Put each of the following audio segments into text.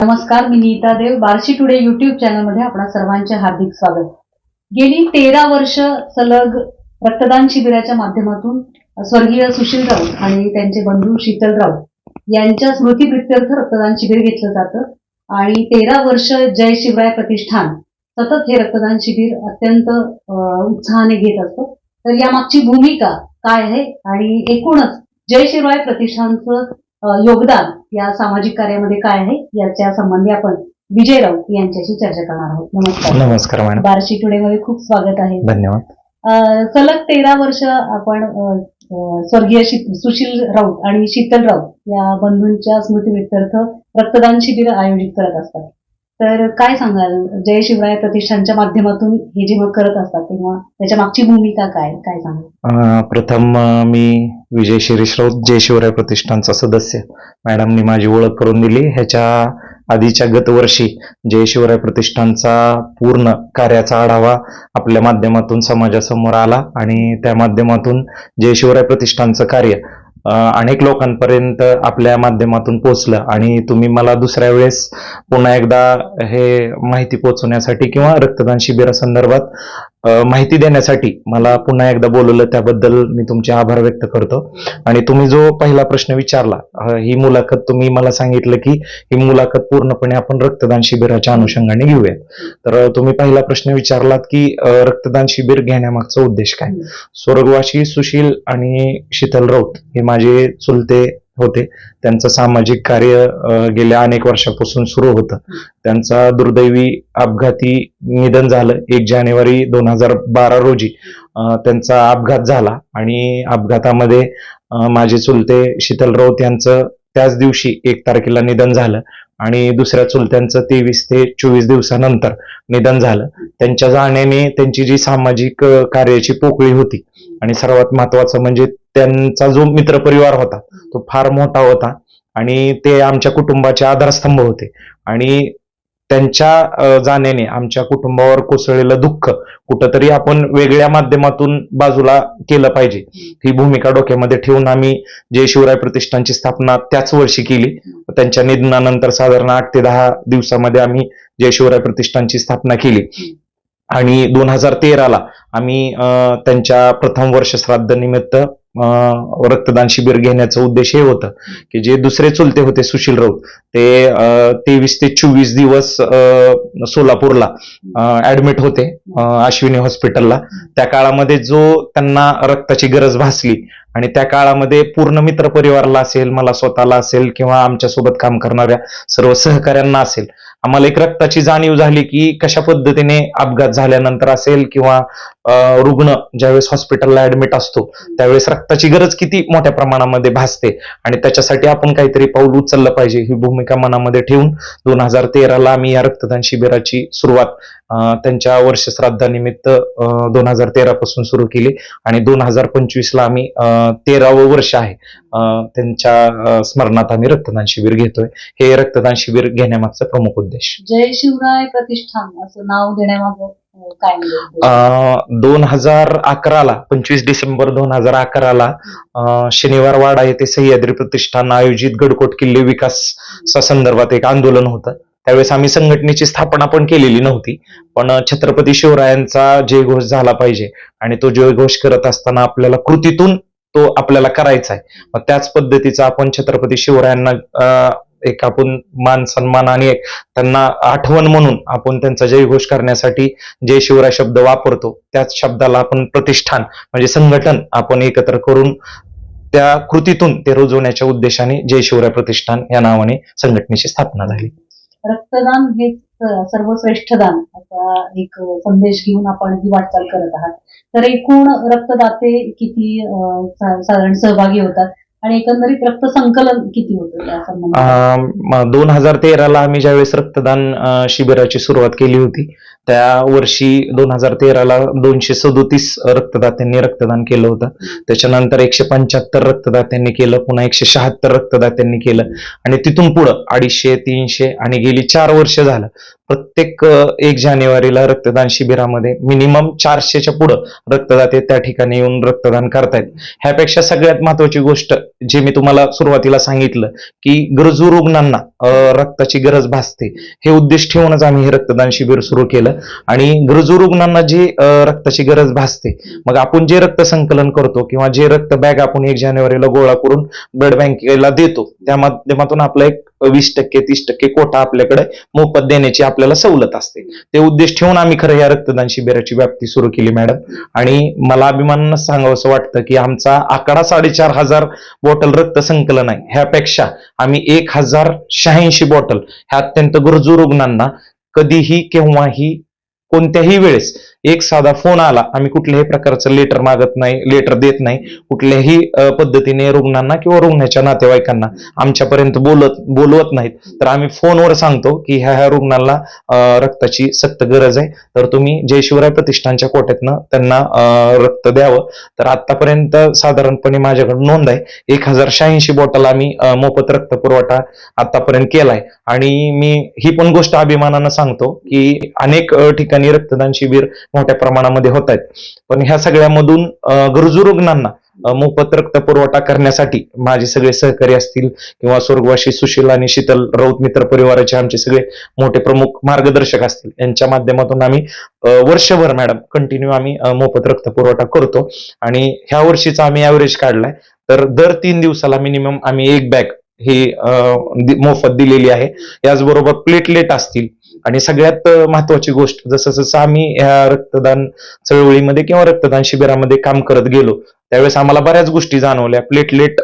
नमस्कार मी Neeta Dev. Barshi today YouTube चॅनलमध्ये आपणा सर्वांचे हार्दिक स्वागत. गेली तेरा वर्ष सलग रक्तदान शिबिराच्या माध्यमातून स्वर्गीय सुशील राऊत आणि त्यांचे बंधू शीतल राऊत यांच्या स्मृतीप्रित्यर्थ रक्तदान शिबिर घेतलं जातं. आणि तेरा वर्ष जय शिवराय प्रतिष्ठान सतत हे रक्तदान शिबिर अत्यंत उत्साहाने घेत असतं. तर यामागची भूमिका काय आहे? आणि एकूणच जय शिवराय प्रतिष्ठानचं योगदान या सामाजिक कार्यामध्ये काय आहे याच्या संबंधी आपण विजय राऊत यांच्याशी चर्चा करणार आहोत. नमस्कार. नमस्कार मॅडम. बार्शी टुडे मध्ये खूप स्वागत आहे. धन्यवाद. सलग तेरा वर्ष आपण स्वर्गीय सुशील राऊत आणि शीतल राऊत या बंधूंच्या स्मृतीप्रित्यर्थ रक्तदान शिबिर आयोजित करत असतात. तर काय सांगाल? जय शिवराय प्रतिष्ठानच्या माध्यमातून हे जेव्हा करत असतात तेव्हा त्याच्या मागची भूमिका काय? काय सांगाल? प्रथम मी विजय शिरीष राऊत जय शिवराय प्रतिष्ठानचा सदस्य. मॅडमनी माझी ओळख करून दिली. ह्याच्या आधीच्या गतवर्षी जय शिवराय प्रतिष्ठानचा पूर्ण कार्याचा आढावा आपल्या माध्यमातून समाजासमोर आला आणि त्या माध्यमातून जय शिवराय प्रतिष्ठानचं कार्य अनेक लोकांपर्यंत आपल्या माध्यमातून पोचलं आणि तुम्ही मला दुसऱ्या वेळेस पुन्हा एकदा हे माहिती पोचवण्यासाठी किंवा रक्तदान शिबिरासंदर्भात माहिती देण्यासाठी मला पुन्हा एकदा बोलवलं त्याबद्दल मी तुमचे आभार व्यक्त करतो. आणि तुम्ही जो पहिला प्रश्न विचारला ही मुलाखत तुम्ही मला सांगितलं की ही मुलाखत पूर्णपणे आपण रक्तदान शिबिराच्या अनुषंगाने घेऊया. तर तुम्ही पहिला प्रश्न विचारलात की रक्तदान शिबिर घेण्यामागचा उद्देश काय? हम्म. स्वर्गवासी सुशील आणि शीतल राऊत हे माझे चुलते होते. त्यांचं सामाजिक कार्य गेल्या अनेक वर्षापासून सुरू होतं. त्यांचा दुर्दैवी अपघाती निधन झालं एक जानेवारी दोन हजार बारा रोजी. त्यांचा अपघात झाला आणि अपघातामध्ये माझे चुलते शीतल राऊत यांचं त्याच दिवशी एक तारखेला निधन झालं आणि दुसऱ्या चुलत्यांचं तेवीस ते चोवीस दिवसानंतर निधन झालं. त्यांच्या जाण्याने त्यांची जी सामाजिक कार्याची पोकळी होती आणि सर्वात महत्वाचं म्हणजे त्यांचा जो मित्रपरिवार होता तो फार मोठा होता आणि ते आमच्या कुटुंबाचे आधारस्तंभ होते. आणि त्यांच्या जाण्याने आमच्या कुटुंबावर कोसळलेलं दुःख कुठंतरी आपण वेगळ्या माध्यमातून बाजूला केलं पाहिजे. ही भूमिका डोक्यामध्ये ठेवून आम्ही जय शिवराय प्रतिष्ठानची स्थापना त्याच वर्षी केली. त्यांच्या निधनानंतर साधारण आठ ते दहा दिवसामध्ये आम्ही जय शिवराय प्रतिष्ठानची स्थापना केली. आणि दोन हजार तेराला आम्ही त्यांच्या प्रथम वर्ष श्राद्ध निमित्त रक्तदान शिबिर घेण्याचा उद्देश हे होतं की जे दुसरे चुलते होते सुशील राऊत ते तेवीस ते चोवीस दिवस सोलापूरला ऍडमिट होते अश्विनी हॉस्पिटलला त्या काळामध्ये जो त्यांना रक्ताची गरज भासली आणि त्या काळामध्ये पूर्ण मित्र परिवाराला असेल मला स्वतःला असेल किंवा आमच्यासोबत काम करणाऱ्या सर्व सहकाऱ्यांना असेल आम्हाला एक रक्ताची जाणीव झाली की कशा पद्धतीने अपघात झाल्यानंतर असेल किंवा रुग्ण ज्यावेळेस हॉस्पिटलला ऍडमिट असतो त्यावेळेस रक्ताची गरज किती मोठ्या प्रमाणामध्ये भासते आणि त्याच्यासाठी आपण काहीतरी पाऊल उचललं पाहिजे ही भूमिका मनामध्ये ठेवून दोन हजार तेराला आम्ही या रक्तदान शिबिराची सुरुवात त्यांच्या वर्ष श्राद्धानिमित्त दोन हजार तेरा पासून सुरू केली. आणि दोन हजार पंचवीस ला आम्ही तेरावं वर्ष आहे. त्यांच्या स्मरणात आम्ही रक्तदान शिबिर घेतोय. हे रक्तदान शिबिर घेण्यामागचा प्रमुख उद्देश. जय शिवराय प्रतिष्ठान असं नाव देण्यामागं म्हणजे? दोन हजार अकराला पंचवीस डिसेंबर दोन हजार अकराला शनिवार वाडा येथे सह्याद्री प्रतिष्ठान आयोजित गडकोट किल्ले विकास संदर्भात एक आंदोलन होतं. त्यावेळेस आम्ही संघटनेची स्थापना पण केलेली नव्हती. पण छत्रपती शिवरायांचा जयघोष झाला पाहिजे. आणि तो जयघोष करत असताना आपल्याला कृतीतून तो आपल्याला करायचा आहे. मग त्याच पद्धतीचा आपण छत्रपती शिवरायांना एक आपण मान सन्मान आणि एक त्यांना आठवण म्हणून आपण त्यांचा जयघोष करण्यासाठी जय शिवराय शब्द वापरतो. त्याच शब्दाला आपण प्रतिष्ठान म्हणजे संघटन आपण एकत्र करून त्या कृतीतून ते रुजवण्याच्या उद्देशाने जय शिवराय प्रतिष्ठान या नावाने संघटनेची स्थापना झाली. रक्तदान हे सर्वश्रेष्ठ दान असा एक संदेश घेऊन आपण ही वाटचाल करत आहात. तर एकूण रक्तदाते किती साधारण सहभागी होतात? आणि एकंदरीत रक्त संकलन किती होतं त्या संबंधात? दोन हजार तेराला आम्ही ज्यावेळेस रक्तदान शिबिराची सुरुवात केली होती त्या वर्षी दोन हजार तेराला दोनशे सदोतीस रक्तदात्यांनी रक्तदान केलं होतं. त्याच्यानंतर एकशे पंच्याहत्तर रक्तदात्यांनी केलं पुन्हा एकशे शहात्तर रक्तदात्यांनी केलं. आणि तिथून पुढं अडीचशे तीनशे आणि गेली चार वर्ष झालं. प्रत्येक एक जानेवारीला रक्तदान शिबिरामध्ये मिनिमम चारशेच्या पुढं रक्तदाते त्या ठिकाणी येऊन रक्तदान करतायत. ह्यापेक्षा सगळ्यात महत्वाची गोष्ट जे मी तुम्हाला सुरुवातीला सांगितलं की गरजू रुग्णांना रक्ताची गरज भासते. हे उद्देश ठेवूनच आम्ही हे रक्तदान शिबिर सुरू केलं. आणि गरजू रुग्णांना जी रक्ताची गरज भासते मग आपण जे रक्त संकलन करतो किंवा जे रक्त बॅग आपण एक जानेवारीला गोळा करून ब्लड बँकेला देतो त्या माध्यमातून आपला एक वीस टक्के तीस टक्के कोटा आपल्याकडे मोफत देण्याची आपल्याला सवलत असते. ते उद्देश ठेवून आम्ही खरं या रक्तदान शिबिराची व्याप्ती सुरू केली मॅडम. आणि मला अभिमानानं सांगावंसं वाटतं की आमचा आकडा साडेचार हजार बॉटल रक्त संकलन आहे. ह्यापेक्षा आम्ही एक हजार शहाऐंशी बॉटल ह्या अत्यंत गरजू रुग्णांना कधीही केव्हाही कोणत्याही वेळेस एक साधा फोन आला आम्ही कुठल्याही प्रकारचं लेटर मागत नाही लेटर देत नाही. कुठल्याही पद्धतीने रुग्णांना किंवा रुग्णाच्या नातेवाईकांना आमच्यापर्यंत बोलत बोलवत नाहीत. तर आम्ही फोनवर सांगतो की ह्या ह्या रुग्णाला रक्ताची सक्त गरज आहे. तर तुम्ही जय शिवराय प्रतिष्ठानच्या कोट्यातनं त्यांना रक्त द्यावं. तर आतापर्यंत साधारणपणे माझ्याकडे नोंद आहे एक हजार शहाऐंशी बॉटल आम्ही मोफत रक्त पुरवठा आतापर्यंत केलाय. आणि मी ही पण गोष्ट अभिमानानं सांगतो की अनेक ठिकाणी रक्तदान शिबिर मोठ्या प्रमाणामध्ये होत आहेत पण ह्या सगळ्यामधून गरजू रुग्णांना मोफत रक्त पुरवठा करण्यासाठी माझे सगळे सहकारी असतील किंवा स्वर्गवासी सुशील आणि शीतल राऊत मित्र परिवाराचे आमचे सगळे मोठे प्रमुख मार्गदर्शक असतील. यांच्या माध्यमातून आम्ही वर्षभर मॅडम कंटिन्यू आम्ही मोफत रक्त पुरवठा करतो. आणि ह्या वर्षीचा आम्ही ॲव्हरेज काढलाय. तर दर तीन दिवसाला मिनिमम आम्ही एक बॅग ही मोफत दिलेली आहे. याचबरोबर प्लेटलेट असतील. आणि सगळ्यात महत्वाची गोष्ट जसं जसं आम्ही ह्या रक्तदान चळवळीमध्ये किंवा रक्तदान शिबिरामध्ये काम करत गेलो त्यावेळेस आम्हाला बऱ्याच गोष्टी जाणवल्या. प्लेटलेट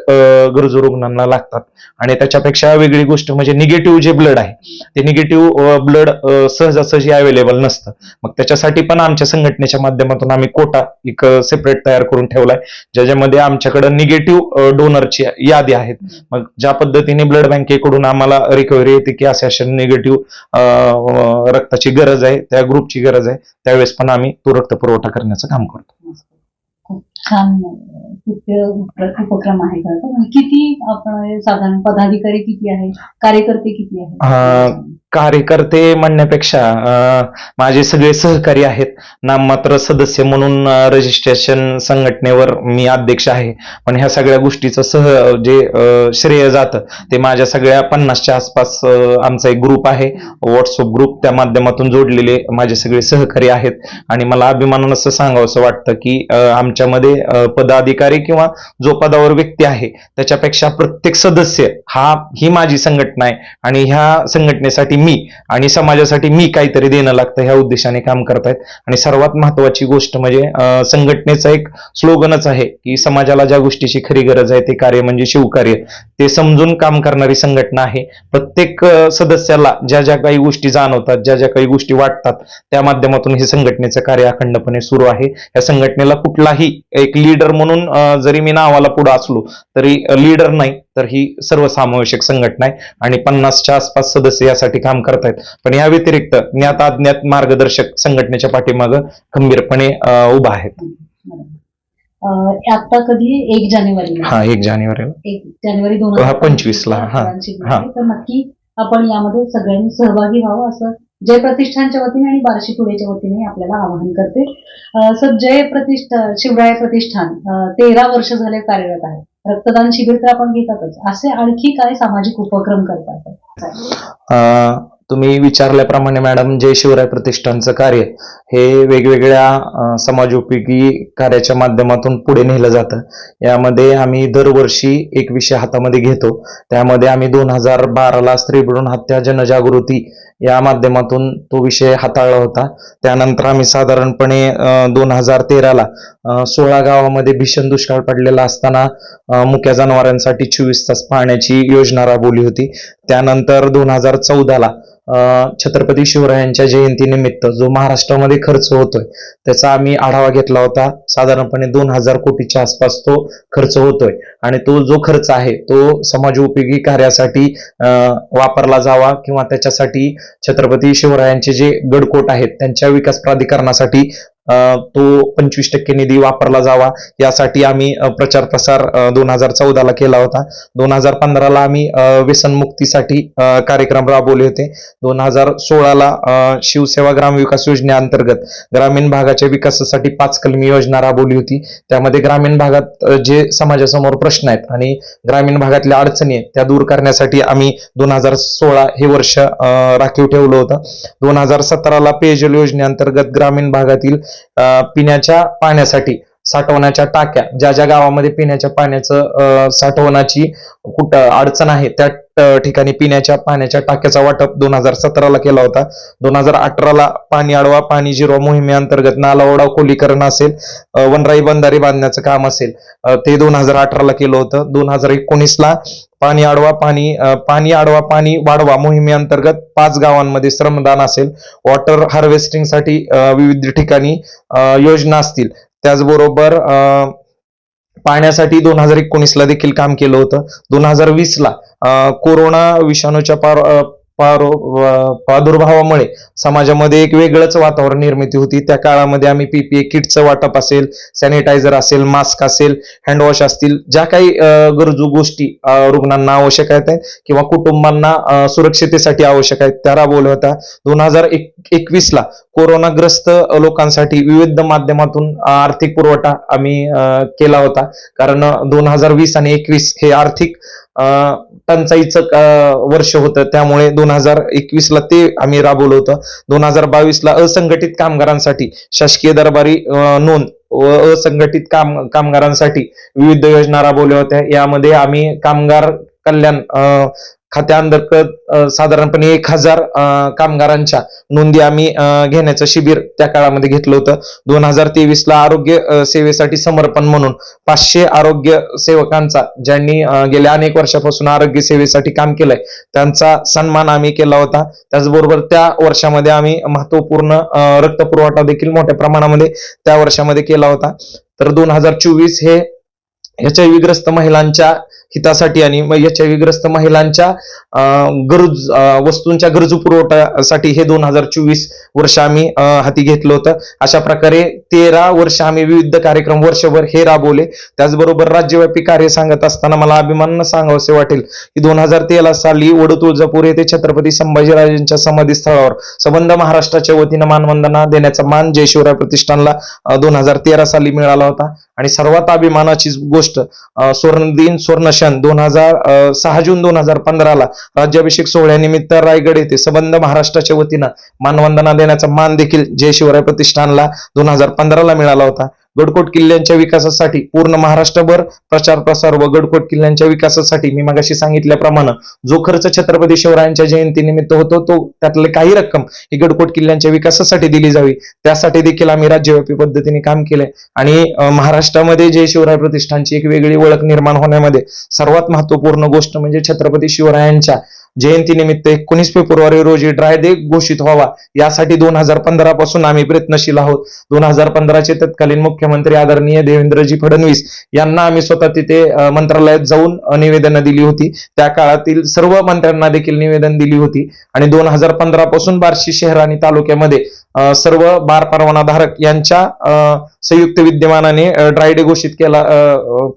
गरजू रुग्णांना लागतात. आणि त्याच्यापेक्षा वेगळी गोष्ट म्हणजे निगेटिव्ह जे ब्लड आहे ते निगेटिव्ह ब्लड सहजासहजी अवेलेबल नसतं. मग त्याच्यासाठी पण आमच्या संघटनेच्या माध्यमातून आम्ही कोटा एक सेपरेट तयार करून ठेवलाय ज्याच्यामध्ये आमच्याकडे निगेटिव्ह डोनरची यादी आहेत. मग ज्या पद्धतीने ब्लड बँकेकडून आम्हाला रिकव्हरी येते की असे अशा निगेटिव्ह रक्ताची गरज आहे त्या ग्रुपची गरज आहे त्यावेळेस पण आम्ही तो रक्त पुरवठा करण्याचं काम करतो. खूप छान कृत्य उपक्रम आहे किती आपण साधारण पदाधिकारी किती आहे? कार्यकर्ते किती आहेत? कार्यकर्ते म्हणण्यापेक्षा माझे सगळे सहकारी आहेत. नाममात्र सदस्य म्हणून रजिस्ट्रेशन संघटनेवर मी अध्यक्ष आहे. पण ह्या सगळ्या गोष्टीचं सह जे श्रेय जातं ते माझ्या सगळ्या पन्नासच्या आसपास आमचा एक ग्रुप आहे. व्हॉट्सअप ग्रुप त्या माध्यमातून जोडलेले माझे सगळे सहकारी आहेत. आणि मला अभिमानानं असं सांगावंसं वाटतं की आमच्यामध्ये पदाधिकारी किंवा जो पदावर व्यक्ती आहे त्याच्यापेक्षा प्रत्येक सदस्य हा ही माझी संघटना आहे आणि ह्या संघटनेसाठी मी आणि समाजासाठी मी काहीतरी देणं लागतं ह्या उद्देशाने काम करतायत. आणि सर्वात महत्वाची गोष्ट म्हणजे संघटनेचा एक स्लोगनच आहे की समाजाला ज्या गोष्टीची खरी गरज आहे ते कार्य म्हणजे शिवकार्य. ते समजून काम करणारी संघटना आहे. प्रत्येक सदस्याला ज्या ज्या काही गोष्टी जाणवतात ज्या ज्या काही गोष्टी वाटतात त्या माध्यमातून हे संघटनेचं कार्य अखंडपणे सुरू आहे. या संघटनेला कुठलाही एक लीडर म्हणून जरी मी नावाला पुढे असलो तरी लीडर नाही तर ही सर्वसमावेशक संघटना आहे. आणि पन्नासच्या आसपास सदस्य यासाठी काम करतायत. पण या व्यतिरिक्त ज्ञात अज्ञात मार्गदर्शक संघटनेच्या पाठीमागं खंबीरपणे उभा आहेत. आता कधी? एक जानेवारीला हा एक जानेवारीला एक जानेवारी दोन हा, 25 ला, हा, हा. तर नक्की आपण यामध्ये सगळ्यांनी सहभागी व्हावं असं जय प्रतिष्ठानच्या वतीने आणि बार्शी टुडेच्या वतीने आपल्याला आवाहन करते. सर जय प्रतिष्ठा शिवराय प्रतिष्ठान तेरा वर्ष झाले कार्यरत आहे. रक्तदान शिबिर तर आपण घेतातच. असे आणखी काय सामाजिक उपक्रम करतात? तुम्ही विचारल्याप्रमाणे मॅडम जय शिवराय प्रतिष्ठानचं कार्य हे वेगवेगळ्या समाज समाजोपयोगी कार्याच्या माध्यमातून पुढे नेलं जातं. यामध्ये आम्ही दरवर्षी एक विषय हातामध्ये घेतो. त्यामध्ये आम्ही दोन हजार बाराला स्त्री भ्रूण हत्या जनजागृती या माध्यमातून तो विषय हाताळला होता. त्यानंतर आम्ही साधारणपणे दोन हजार तेराला सोळा गावामध्ये भीषण दुष्काळ पडलेला असताना मुक्या जनावरांसाठी चोवीस तास पाण्याची योजना राबवली होती. त्यानंतर दोन हजार चौदाला छत्रपती शिवरायांच्या जयंतीनिमित्त जो महाराष्ट्रामध्ये खर्च होतोय त्याचा आम्ही आढावा घेतला होता. साधारणपणे दोन हजार कोटीच्या आसपास तो खर्च होतोय. आणि तो जो खर्च आहे तो समाज उपयोगी कार्यासाठी वापरला जावा किंवा त्याच्यासाठी छत्रपती शिवरायांचे जे गडकोट आहेत त्यांच्या विकास प्राधिकरणासाठी तो पंचवीस टक्के निधी वापरला जावा. यासाठी आम्ही प्रचार प्रसार दोन हजार चौदाला केला होता. दोन हजार पंधराला आम्ही व्यसनमुक्तीसाठी कार्यक्रम राबवले होते. दोन हजार सोळाला शिवसेवा ग्राम विकास योजनेअंतर्गत ग्रामीण भागाच्या विकासासाठी पाच कलमी योजना राबवली होती. त्यामध्ये ग्रामीण भागात जे समाजासमोर प्रश्न आहेत आणि ग्रामीण भागातल्या अडचणी आहेत त्या दूर करण्यासाठी आम्ही दोन हजार सोळा हे वर्ष राखीव ठेवलं होतं. दोन हजार सतराला पेयजल योजनेअंतर्गत ग्रामीण भागातील पिण्याच्या पाण्यासाठी. साठवण्याच्या टाक्या ज्या ज्या गावामध्ये पिण्याच्या पाण्याचं साठवणाची कुठं अडचण आहे त्या ठिकाणी पिण्याच्या पाण्याच्या टाक्याचा वाटप दोन हजार सतराला केला होता. दोन हजार अठराला पाणी अडवा पाणी जिरो मोहिमेअंतर्गत नाला ओढा खोलीकरण असेल वनराई बंधारे बांधण्याचं काम असेल ते दोन हजार अठराला केलं होतं. दोन हजार एकोणीसला पाणी आडवा पाणी पाणी आडवा पाणी वाढवा मोहिमेअंतर्गत पाच गावांमध्ये श्रमदान असेल. वॉटर हार्वेस्टिंगसाठी विविध ठिकाणी योजना असतील. त्याचबरोबर पाण्यासाठी दोन हजार एकोणीसला देखील काम केलं होतं. दोन हजार वीसला अं, कोरोना विषाणूच्या पार पारो प्रादुर्भावामुळे समाजामध्ये एक वेगळंच वातावरण निर्मिती होती. त्या काळामध्ये आम्ही पीपीए किटचं वाटप असेल सॅनिटायझर असेल मास्क असेल हँडवॉश असतील ज्या काही गरजू गोष्टी रुग्णांना आवश्यक आहेत किंवा कुटुंबांना सुरक्षितेसाठी आवश्यक आहेत त्या राबवल्या होत्या. दोन हजार एकवीसला कोरोनाग्रस्त लोकांसाठी विविध माध्यमातून आर्थिक पुरवठा आम्ही केला होता. कारण दोन हजार वीस आणि एकवीस हे आर्थिक टंचाईचं वर्ष होतं. त्यामुळे दोन हजार एकवीस ला ते आम्ही राबवलं होतं. दोन हजार बावीसला असंघटित कामगारांसाठी शासकीय दरबारी नोंद व असंघटित काम कामगारांसाठी विविध योजना राबवल्या होत्या. यामध्ये आम्ही कामगार कल्याण खात्याअंतर्गत साधारणपणे एक हजार कामगारांच्या नोंदी आम्ही घेण्याचं शिबिर त्या काळामध्ये घेतलं होतं. दोन हजार तेवीसला आरोग्य सेवेसाठी समर्पण म्हणून पाचशे आरोग्य सेवकांचा ज्यांनी गेल्या अनेक वर्षापासून आरोग्य सेवेसाठी काम केलंय त्यांचा सन्मान आम्ही केला होता. त्याचबरोबर त्या वर्षामध्ये आम्ही महत्त्वपूर्ण रक्त रक्तपुरवठा देखील मोठ्या प्रमाणामध्ये त्या वर्षामध्ये केला होता. तर दोन हजार चोवीस हे एच आय ग्रस्त महिलांच्या हितासाठी आणि एच आय ग्रस्त महिलांच्या गरज वस्तूंच्या गरजू पुरवठ्यासाठी हे दोन हजार चोवीस वर्ष आम्ही हाती घेतलं होतं. अशा प्रकारे तेरा वर्ष आम्ही विविध कार्यक्रम वर्षभर हे राबवले. त्याचबरोबर राज्यव्यापी कार्य सांगत असताना मला अभिमान सांगावसे वाटेल की दोन हजार तेरा साली वड तुळजापूर येथे छत्रपती संभाजीराजांच्या समाधी स्थळावर संबंध महाराष्ट्राच्या वतीनं मानवंदना देण्याचा मान जयशिवराय प्रतिष्ठानला दोन हजार तेरा साली मिळाला होता. आणि सर्वात अभिमानाची गोष्ट स्वर्ण दिन स्वर्ण क्षण दोन हजार सहा जून दोन हजार पंधराला राज्याभिषेक सोहळ्यानिमित्त रायगड येथे संबंध महाराष्ट्राच्या वतीनं मानवंदना देण्याचा मान देखील जय शिवराय प्रतिष्ठानला दोन हजार पंधराला मिळाला होता. गडकोट किल्ल्यांच्या विकासासाठी पूर्ण महाराष्ट्रभर प्रचार प्रसार व गडकोट किल्ल्यांच्या विकासासाठी मी मगाशी सांगितल्याप्रमाणे जो खर्च छत्रपती शिवरायांच्या जयंतीनिमित्त होतो तो त्यातले काही रक्कम ही गडकोट किल्ल्यांच्या विकासासाठी दिली जावी. त्यासाठी देखील आम्ही राज्यव्यापी पद्धतीने काम केलंय. आणि महाराष्ट्रामध्ये जय शिवराय प्रतिष्ठानची एक वेगळी ओळख निर्माण होण्यामध्ये सर्वात महत्त्वपूर्ण गोष्ट म्हणजे छत्रपती शिवरायांच्या जयंतीनिमित्त एकोणीस फेब्रुवारी रोजी ड्राय डे घोषित व्हावा. यासाठी दोन हजार पंधरा पासून आम्ही प्रयत्नशील आहोत. दोन हजार पंधराचे तत्कालीन मुख्यमंत्री आदरणीय देवेंद्रजी फडणवीस यांना आम्ही स्वतः तिथे मंत्रालयात जाऊन निवेदन निवेदनं दिली होती. त्या काळातील सर्व मंत्र्यांना देखील निवेदन दिली होती. आणि दोन हजार पंधरा पासून बार्शी शहर आणि तालुक्यामध्ये सर्व बार परवानाधारक यांच्या संयुक्त विद्यमानाने ड्राय डे घोषित केला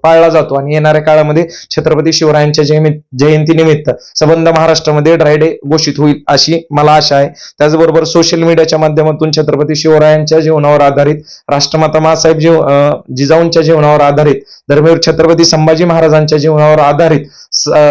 पाळला जातो. आणि येणाऱ्या काळामध्ये छत्रपती शिवरायांच्या जयंती जयंतीनिमित्त संबंध महाराष्ट्रामध्ये ड्राय डे घोषित होईल अशी मला आशा आहे. त्याचबरोबर सोशल मीडियाच्या माध्यमातून छत्रपती शिवरायांच्या जीवनावर आधारित राष्ट्रमाता मासाहेब जीव जिजाऊंच्या जीवनावर आधारित धर्मवीर छत्रपती संभाजी महाराजांच्या जीवनावर आधारित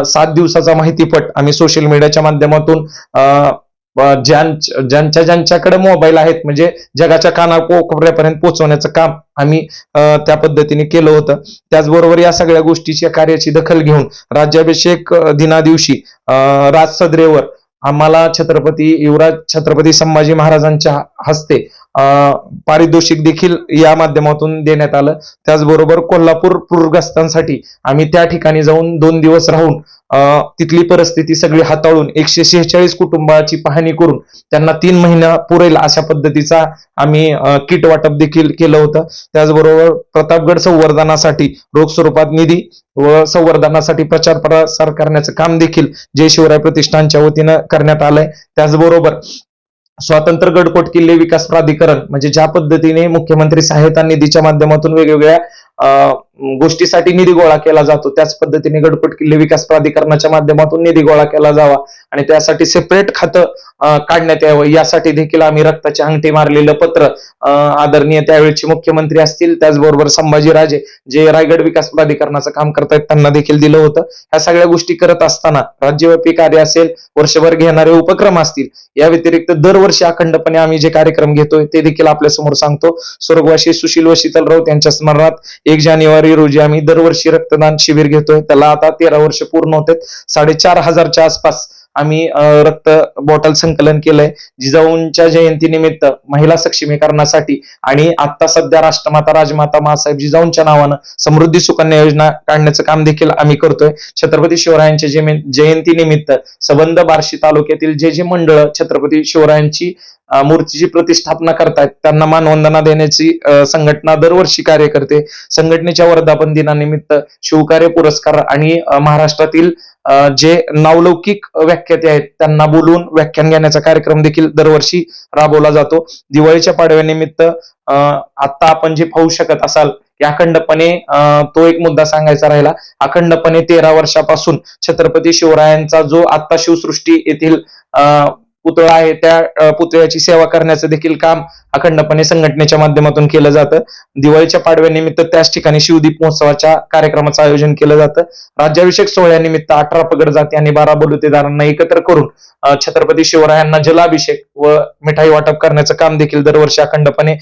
सात दिवसाचा माहितीपट आम्ही सोशल मीडियाच्या माध्यमातून अं, ज्यांच्या ज्यांच्याकडे मोबाईल आहेत म्हणजे जगाच्या कानाकोपऱ्यापर्यंत पोहोचवण्याचं काम आम्ही त्या पद्धतीने केलं होतं. त्याचबरोबर या सगळ्या गोष्टीच्या कार्याची दखल घेऊन राज्याभिषेक दिना दिनादिवशी राज सदरेवर आम्हाला छत्रपती युवराज छत्रपती संभाजी महाराजांच्या हस्ते पारितोषिक देखील या माध्यमातून देण्यात आलं. त्याचबरोबर कोल्हापूर पूरग्रस्तांसाठी आम्ही त्या ठिकाणी जाऊन दोन दिवस राहून तिथली परिस्थिती सगळी हाताळून एकशे शेहेचाळीस कुटुंबाची पाहणी करून त्यांना तीन महिना पुरेल अशा पद्धतीचा आम्ही किट वाटप देखील केलं होतं. त्याचबरोबर प्रतापगड संवर्धनासाठी रोख स्वरूपात निधी व संवर्धनासाठी प्रचार प्रसार करण्याचं काम देखील जय शिवराय प्रतिष्ठानच्या वतीनं करण्यात आलंय. त्याचबरोबर स्वातंत्र्य गडकोट किल्ले विकास प्राधिकरण म्हणजे ज्या पद्धतीने मुख्यमंत्री सहायता निधीच्या माध्यमातून वेगवेगळ्या अं, गोष्टीसाठी निधी गोळा केला जातो. त्याच पद्धतीने गडपट किल्ले विकास प्राधिकरणाच्या माध्यमातून निधी गोळा केला जावा आणि त्यासाठी सेपरेट खातं काढण्यात यावं. यासाठी देखील आम्ही रक्ताची अंगठी मारलेलं पत्र आदरणीय त्यावेळेचे मुख्यमंत्री असतील त्याचबरोबर संभाजीराजे जे रायगड विकास प्राधिकरणाचं काम करतायत त्यांना देखील दिलं होतं. ह्या सगळ्या गोष्टी करत असताना राज्यव्यापी कार्य असेल वर्षभर घेणारे उपक्रम असतील या व्यतिरिक्त दरवर्षी अखंडपणे आम्ही जे कार्यक्रम घेतोय ते देखील आपल्यासमोर सांगतो. स्वर्गवासी सुशील व शीतल राऊत यांच्या स्मरणात एक जानेवारी रोजी आम्ही दरवर्षी रक्तदान शिबिर घेतोय. त्याला आता तेरा वर्ष पूर्ण होते साडेचार हजारच्या आसपास आम्ही अं, रक्त बॉटल संकलन केलंय. जिजाऊंच्या जयंतीनिमित्त महिला सक्षमीकरणासाठी आणि आता सध्या राष्ट्रमाता राजमाता मासाहेब जिजाऊंच्या नावानं समृद्धी सुकन्या योजना काढण्याचं काम देखील आम्ही करतोय. छत्रपती शिवरायांच्या जयंती जयंतीनिमित्त सबंध बार्शी तालुक्यातील जे जे मंडळ छत्रपती शिवरायांची मूर्तीची प्रतिष्ठापना करतायत त्यांना मानवंदना देण्याची संघटना दरवर्षी कार्य करते. संघटनेच्या वर्धापन दिनानिमित्त शिवकार्य पुरस्कार आणि महाराष्ट्रातील जे नावलौकिक व्याख्याते आहेत त्यांना बोलून व्याख्यान घेण्याचा कार्यक्रम देखील दरवर्षी राबवला जातो. दिवाळीच्या पाडव्यानिमित्त अं, आता आपण जे पाहू शकत असाल अखंडपणे अं, तो एक मुद्दा सांगायचा राहिला. अखंडपणे तेरा वर्षापासून छत्रपती शिवरायांचा जो आता शिवसृष्टी येथील अं, पुतळा आहे त्या पुतळ्याची सेवा करण्याचं देखील काम अखंडपणे संघटनेच्या माध्यमातून केलं जातं. दिवाळीच्या पाडव्यानिमित्त त्याच ठिकाणी शिवदीप महोत्सवाच्या कार्यक्रमाचं आयोजन केलं जातं. राज्याभिषेक सोहळ्यानिमित्त अठरा पगड जाती आणि बारा बलुतेदारांना एकत्र करून छत्रपती शिवरायांना जलाभिषेक व मिठाई वाटप करण्याचं काम देखील दरवर्षी अखंडपणे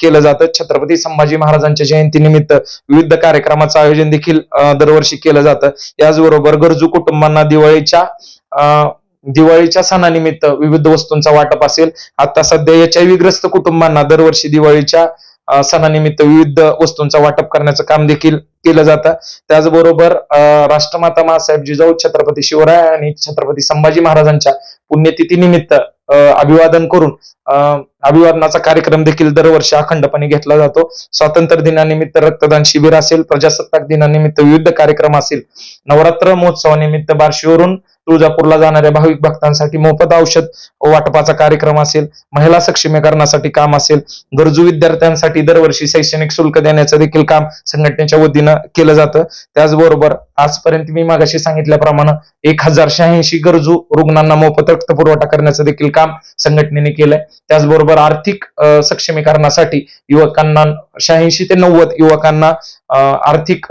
केलं जातं. छत्रपती संभाजी महाराजांच्या जयंतीनिमित्त विविध कार्यक्रमाचं आयोजन देखील दरवर्षी केलं जातं. याचबरोबर गरजू कुटुंबांना दिवाळीच्या अं, दिवाळीच्या सणानिमित्त विविध वस्तूंचा वाटप असेल. आता सध्या एच आय ग्रस्त कुटुंबांना दरवर्षी दिवाळीच्या सणानिमित्त विविध वस्तूंचा वाटप करण्याचं काम देखील केलं जातं. त्याचबरोबर अं, राष्ट्रमाता मासाहेब जिजाऊ छत्रपती शिवराय आणि छत्रपती संभाजी महाराजांच्या पुण्यतिथीनिमित्त अं, अभिवादन करून अं, अभिवादनाचा कार्यक्रम देखील दरवर्षी अखंडपणे घेतला जातो. स्वातंत्र्य दिनानिमित्त रक्तदान शिबिर असेल प्रजासत्ताक दिनानिमित्त विविध कार्यक्रम असेल. नवरात्र महोत्सवानिमित्त बार्शीवरून तुळजापूरला जाणाऱ्या भाविक भक्तांसाठी मोफत औषध वाटपाचा कार्यक्रम असेल महिला सक्षमीकरणासाठी काम असेल गरजू विद्यार्थ्यांसाठी दरवर्षी शैक्षणिक शुल्क देण्याचं देखील काम संघटनेच्या वतीनं केलं जातं. त्याचबरोबर आजपर्यंत मी मागाशी सांगितल्याप्रमाणे एक हजार शहाऐंशी गरजू रुग्णांना मोफत रक्त पुरवठा करण्याचं देखील काम संघटनेने केलंय. त्याचबरोबर आर्थिक सक्षमीकरणासाठी युवकांना शहाऐंशी ते नव्वद युवकांना अं, आर्थिक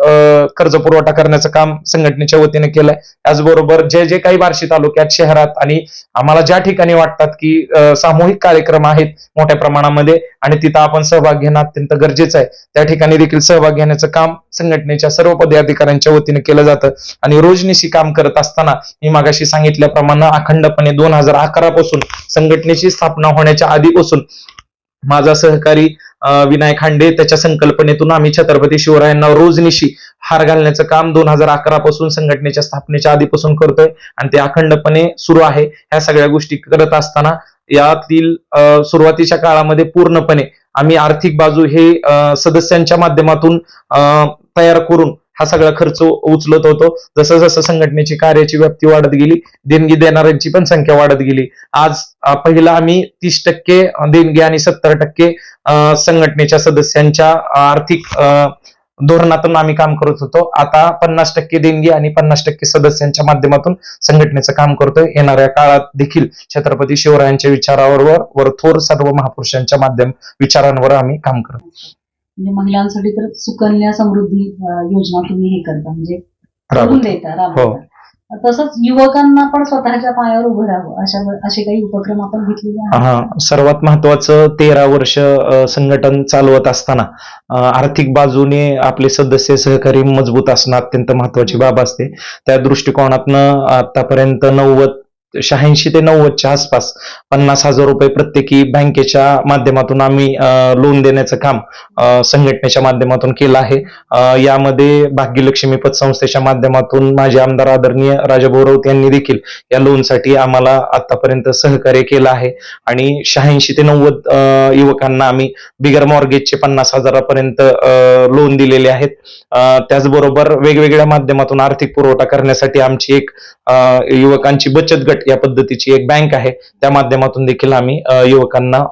कर्ज पुरवठा करण्याचं काम संघटनेच्या वतीने केलंय. त्याचबरोबर जे जे काही बार्शी तालुक्यात शहरात आणि आम्हाला ज्या ठिकाणी वाटतात की सामूहिक कार्यक्रम आहेत मोठ्या प्रमाणामध्ये आणि तिथं आपण सहभाग घेणं अत्यंत गरजेचं आहे त्या ठिकाणी देखील सहभाग घेण्याचं काम संघटनेच्या सर्व पदाधिकाऱ्यांच्या वतीने केलं जातं. आणि रोजनिशी काम करत असताना मी मागाशी सांगितल्याप्रमाणे अखंडपणे दोन हजार अकरा पासून संघटनेची स्थापना होण्याच्या आधीपासून माझा सहकारी विनायक खांडे त्याच्या संकल्पनेतून आम्ही छत्रपती शिवरायांना रोजनिशी हार घालण्याचं काम दोन हजार अकरा पासून संघटनेच्या स्थापनेच्या आधीपासून करतोय आणि ते अखंडपणे सुरू आहे. ह्या सगळ्या गोष्टी करत असताना यातील सुरुवातीच्या काळामध्ये पूर्णपणे आम्ही आर्थिक बाजू हे सदस्यांच्या माध्यमातून तयार करून हा सगळा खर्च उचलत होतो. जसं जसं संघटनेची कार्याची व्याप्ती वाढत गेली देणगी देणाऱ्यांची पण संख्या वाढत गेली. आज पहिला आम्ही तीस टक्के देणगी आणि सत्तर टक्के अं, संघटनेच्या सदस्यांच्या आर्थिक अं, धोरणातून आम्ही काम करत होतो. आता पन्नास टक्के देणगी आणि पन्नास टक्के सदस्यांच्या माध्यमातून संघटनेचं काम करतोय. येणाऱ्या काळात देखील छत्रपती शिवरायांच्या विचारावर वर थोर सर्व महापुरुषांच्या माध्यम विचारांवर आम्ही काम करतो म्हणजे महिलांसाठी तर सुकन्या समृद्धी योजना तुम्ही हे करता. म्हणजे करून. देता राबवता. तसंच युवकांना पण स्वतःच्या पायावर उभं राहावं. अशा असे काही उपक्रम आपण घेतलेले हा सर्वात महत्वाचं तेरा वर्ष संघटन चालवत असताना आर्थिक बाजूने आपले सदस्य सहकारी मजबूत असणं अत्यंत महत्वाची बाब असते. त्या दृष्टिकोनातनं आतापर्यंत नव्वद शहाऐंशी ते नव्वदच्या आसपास पन्नास हजार रुपये प्रत्येकी बँकेच्या माध्यमातून आम्ही लोन देण्याचं काम संघटनेच्या माध्यमातून केलं आहे. यामध्ये भाग्यलक्ष्मी पतसंस्थेच्या माध्यमातून माझे आमदार आदरणीय राजा राऊत यांनी देखील या लोनसाठी आम्हाला आतापर्यंत सहकार्य केलं आहे. आणि शहाऐंशी ते नव्वद युवकांना आम्ही बिगर मॉर्गेजचे पन्नास हजारापर्यंत लोन दिलेले आहेत. त्याचबरोबर वेगवेगळ्या माध्यमातून आर्थिक पुरवठा करण्यासाठी आमची एक युवकांची बचत गट गट या पद्धतीची एक बँक आहे. त्या माध्यमातून देखील आम्ही युवकांना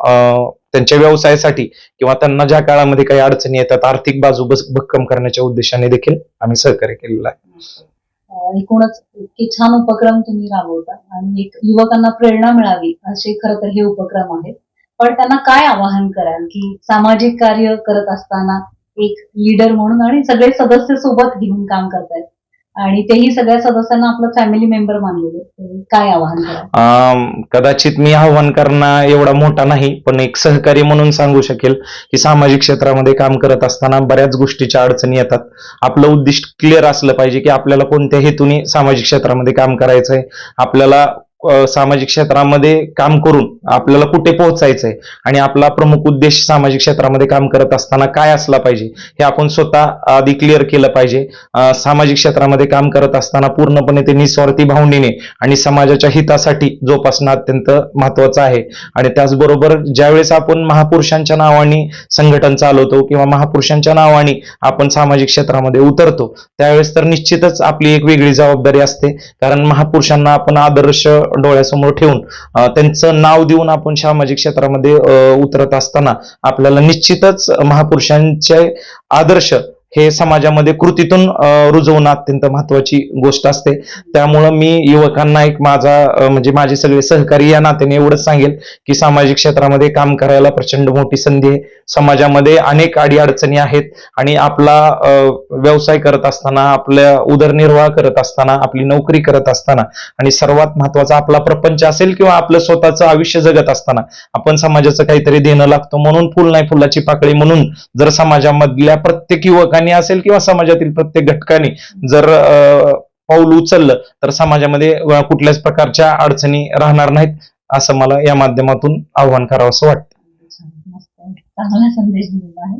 त्यांच्या व्यवसायासाठी किंवा त्यांना ज्या काळामध्ये काही अडचणी येतात आर्थिक बाजू भक्कम करण्याच्या उद्देशाने देखील आम्ही सहकार्य केलेलं आहे. एकूणच इतके छान उपक्रम तुम्ही राबवता आणि एक युवकांना प्रेरणा मिळावी असे खर तर हे उपक्रम आहेत. पण त्यांना काय आवाहन कराल की सामाजिक कार्य करत असताना एक लीडर म्हणून आणि सगळे सदस्य सोबत घेऊन काम करतायत? आणि तेही सगळ्या सदस्यांना आपलं फॅमिली मेंबर मानलेले काय आव्हान कदाचित मी आव्हान करणं एवढा मोठा नाही पण एक सहकारी म्हणून सांगू शकेल की सामाजिक क्षेत्रामध्ये काम करत असताना बऱ्याच गोष्टीच्या अडचणी येतात. आपलं उद्दिष्ट क्लिअर असलं पाहिजे की आपल्याला कोणत्या हेतूने सामाजिक क्षेत्रामध्ये काम करायचंय. आपल्याला सामाजिक क्षेत्रामध्ये काम करून आपल्याला कुठे पोहोचायचं आहे आणि आपला प्रमुख उद्देश सामाजिक क्षेत्रामध्ये काम करत असताना काय असला पाहिजे हे आपण स्वतः आधी क्लिअर केलं पाहिजे. सामाजिक क्षेत्रामध्ये काम करत असताना पूर्णपणे ते निस्वार्थी भावनेने आणि समाजाच्या हितासाठी जोपासणं अत्यंत महत्वाचं आहे. आणि त्याचबरोबर ज्यावेळेस आपण महापुरुषांच्या नावाने संघटन चालवतो किंवा महापुरुषांच्या नावाने आपण सामाजिक क्षेत्रामध्ये उतरतो त्यावेळेस तर निश्चितच आपली एक वेगळी जबाबदारी असते. कारण महापुरुषांना आपण आदर्श डोळ्यासमोर ठेवून त्यांचं नाव देऊन आपण सामाजिक क्षेत्रामध्ये उतरत असताना आपल्याला निश्चितच महापुरुषांचे आदर्श हे समाजामध्ये कृतीतून रुजवणं अत्यंत महत्वाची गोष्ट असते. त्यामुळं मी युवकांना एक माझा म्हणजे माझे सगळे सहकारी या नात्याने एवढंच सांगेल की सामाजिक क्षेत्रामध्ये काम करायला प्रचंड मोठी संधी आहे. समाजामध्ये अनेक अडीअडचणी आहेत आणि आपला व्यवसाय करत असताना आपल्या उदरनिर्वाह करत असताना आपली नोकरी करत असताना आणि सर्वात महत्त्वाचा आपला प्रपंच असेल किंवा आपलं स्वतःचं आयुष्य जगत असताना आपण समाजाचं काहीतरी देणं लागतो म्हणून फुल नाही फुलाची पाकळी म्हणून जर समाजामधल्या प्रत्येक युवकांनी असेल किंवा समाजातील प्रत्येक घटकांनी जर पाऊल उचललं तर समाजामध्ये कुठल्याच प्रकारच्या अडचणी राहणार नाहीत असं मला या माध्यमातून आव्हान करावं असं वाटतं. चांगला संदेश दिलेला आहे.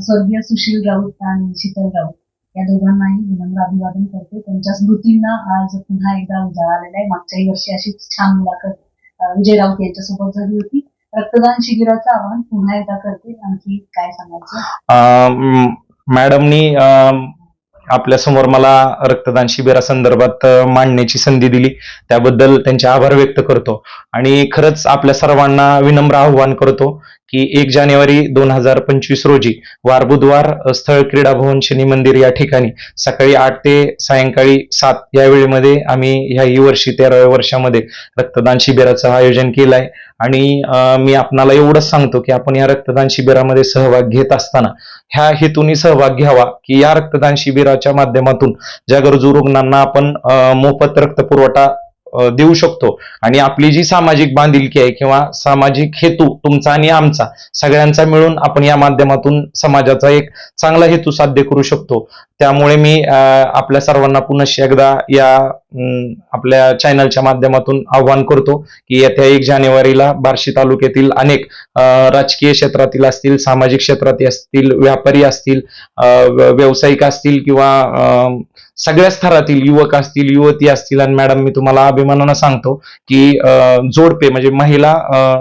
स्वर्गीय सुशील राऊत आणि शीतल राऊत या दोघांनाही विनम्र अभिवादन करते. त्यांच्या स्मृतींना आज पुन्हा एकदा उजाळा आलेला आहे. मागच्याही वर्षी अशीच छान मुलाखत विजय राऊत यांच्यासोबत झाली होती. रक्तदान शिबिराचं आवाहन पुन्हा एकदा करते. आणखी काय सांगायचं? मॅडमनी आपल्यासमोर मला रक्तदान शिबिरासंदर्भात मांडण्याची संधी दिली. त्याबद्दल त्यांचे आभार व्यक्त करतो. आणि खरंच आपल्या सर्वांना विनम्र आव्हान करतो. की एक जानेवारी दोन हजार पंचवीस रोजी वार बुधवार स्थळ क्रीडा भवन शनी मंदिर या ठिकाणी सकाळी आठ ते सायंकाळी सात या वेळेमध्ये आम्ही ह्याही वर्षी तेराव्या वर्षामध्ये रक्तदान शिबिराचं आयोजन केलं आहे आणि मी आपणाला एवढंच सांगतो की आपण या रक्तदान शिबिरामध्ये सहभाग घेत असताना ह्या हेतूने सहभाग घ्यावा की या रक्तदान शिबिराच्या माध्यमातून ज्या गरजू रुग्णांना आपण मोफत रक्त पुरवठा देऊ शकतो. आणि आपली जी सामाजिक बांधिलकी आहे किंवा सामाजिक हेतू तुमचा आणि आमचा सगळ्यांचा मिळून आपण या माध्यमातून समाजाचा एक चांगला हेतू साध्य करू शकतो. त्यामुळे मी आपल्या सर्वांना पुन्हा एकदा या अं, आपल्या चॅनलच्या माध्यमातून आव्हान करतो की येत्या एक जानेवारीला बार्शी तालुक्यातील अनेक राजकीय क्षेत्रातील असतील सामाजिक क्षेत्रातील असतील व्यापारी असतील व्यावसायिक असतील किंवा सगळ्या स्तरातील युवक असतील युवती असतील आणि मॅडम मी तुम्हाला अभिमानानं सांगतो की जोडपे म्हणजे महिला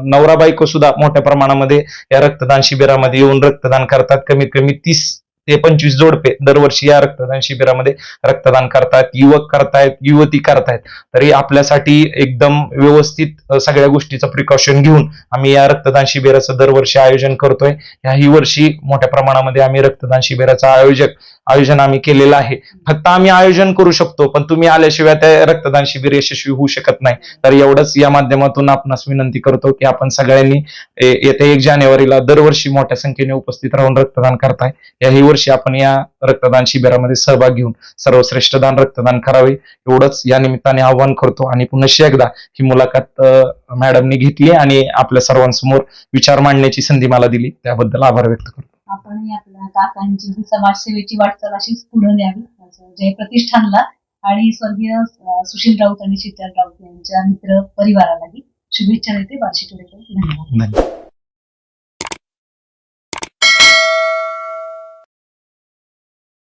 नवरा बायको सुद्धा मोठ्या प्रमाणामध्ये या रक्तदान शिबिरामध्ये येऊन रक्तदान करतात. कमीत कमी तीस ते पंचवीस जोडपे दरवर्षी या रक्तदान शिबिरामध्ये रक्तदान करतायत युवक करतायत युवती करतायत. तरी आपल्यासाठी एकदम व्यवस्थित सगळ्या गोष्टीचं प्रिकॉशन घेऊन आम्ही या रक्तदान शिबिराचं दरवर्षी आयोजन करतोय. ह्याही वर्षी मोठ्या प्रमाणामध्ये आम्ही रक्तदान शिबिराचा आयोजक आयोजन आम्ही केलेलं आहे. फक्त आम्ही आयोजन करू शकतो पण तुम्ही आल्याशिवाय त्या रक्तदान शिबिर यशस्वी होऊ शकत नाही. तर एवढंच या माध्यमातून आपणास विनंती करतो की आपण सगळ्यांनी येत्या एक जानेवारीला दरवर्षी मोठ्या संख्येने उपस्थित राहून रक्तदान करताय. याही वर्षी आपण या रक्तदान शिबिरामध्ये सहभाग घेऊन सर्वश्रेष्ठ दान रक्तदान करावे. एवढंच या निमित्ताने आव्हान करतो आणि पुन्हा एकदा ही मुलाखत मॅडमनी घेतली आणि आपल्या सर्वांसमोर विचार मांडण्याची संधी मला दिली. त्याबद्दल आभार व्यक्त करतो. आपणही आपल्या काकांची ही समाजसेवेची वाटचाल अशीच पुढे न्यावी. जय प्रतिष्ठानला आणि स्वर्गीय सुशील राऊत आणि शीतल राऊत यांच्या मित्र परिवारालाही शुभेच्छा देते. बार्शी टुडेकडून धन्यवाद.